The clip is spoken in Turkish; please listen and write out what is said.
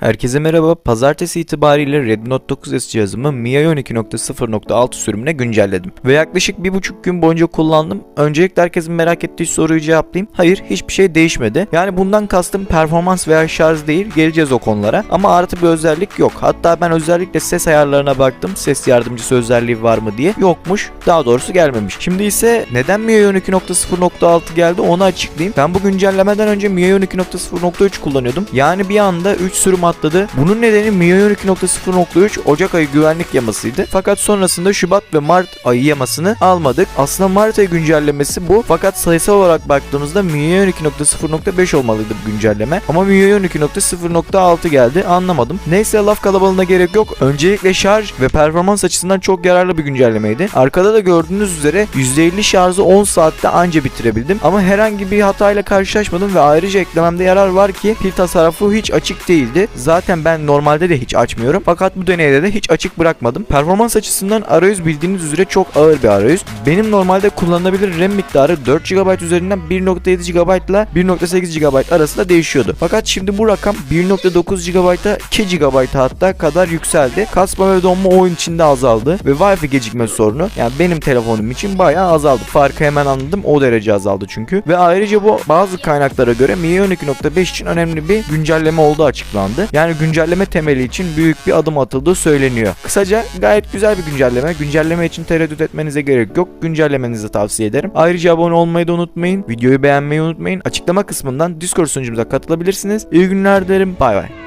Herkese merhaba. Pazartesi itibariyle Redmi Note 9S cihazımı MIUI 12.0.6 sürümüne güncelledim. Ve yaklaşık bir buçuk gün boyunca kullandım. Öncelikle herkesin merak ettiği soruyu cevaplayayım. Hayır hiçbir şey değişmedi. Yani bundan kastım performans veya şarj değil. Geleceğiz o konulara. Ama artı bir özellik yok. Hatta ben özellikle ses ayarlarına baktım. Ses yardımcısı özelliği var mı diye. Yokmuş. Daha doğrusu gelmemiş. Şimdi ise neden MIUI 12.0.6 geldi onu açıklayayım. Ben bu güncellemeden önce MIUI 12.0.3 kullanıyordum. Yani bir anda 3 sürüm atladı. Bunun nedeni MIUI 12.0.3 Ocak ayı güvenlik yamasıydı. Fakat sonrasında Şubat ve Mart ayı yamasını almadık. Aslında Mart ayı güncellemesi bu. Fakat sayısal olarak baktığımızda MIUI 12.0.5 olmalıydı bu güncelleme. Ama MIUI 12.0.6 geldi. Anlamadım. Neyse laf kalabalığına gerek yok. Öncelikle şarj ve performans açısından çok yararlı bir güncellemeydi. Arkada da gördüğünüz üzere %50 şarjı 10 saatte anca bitirebildim. Ama herhangi bir hatayla karşılaşmadım ve ayrıca eklememde yarar var ki pil tasarrufu hiç açık değildi. Zaten ben normalde de hiç açmıyorum. Fakat bu deneyde de hiç açık bırakmadım. Performans açısından arayüz bildiğiniz üzere çok ağır bir arayüz. Benim normalde kullanılabilir RAM miktarı 4 GB üzerinden 1.7 GB ile 1.8 GB arasında değişiyordu. Fakat şimdi bu rakam 1.9 GB'a 2 GB hatta kadar yükseldi. Kasma ve donma oyun içinde azaldı ve Wi-Fi gecikme sorunu yani benim telefonum için bayağı azaldı. Farkı hemen anladım. O derece azaldı çünkü. Ve ayrıca bu bazı kaynaklara göre MIUI 12.5 için önemli bir güncelleme olduğu açıklandı. Yani güncelleme temeli için büyük bir adım atıldığı söyleniyor. Kısaca gayet güzel bir güncelleme. Güncelleme için tereddüt etmenize gerek yok. Güncellemenizi tavsiye ederim. Ayrıca abone olmayı da unutmayın. Videoyu beğenmeyi unutmayın. Açıklama kısmından Discord sunucumuza katılabilirsiniz. İyi günler dilerim. Bay bay.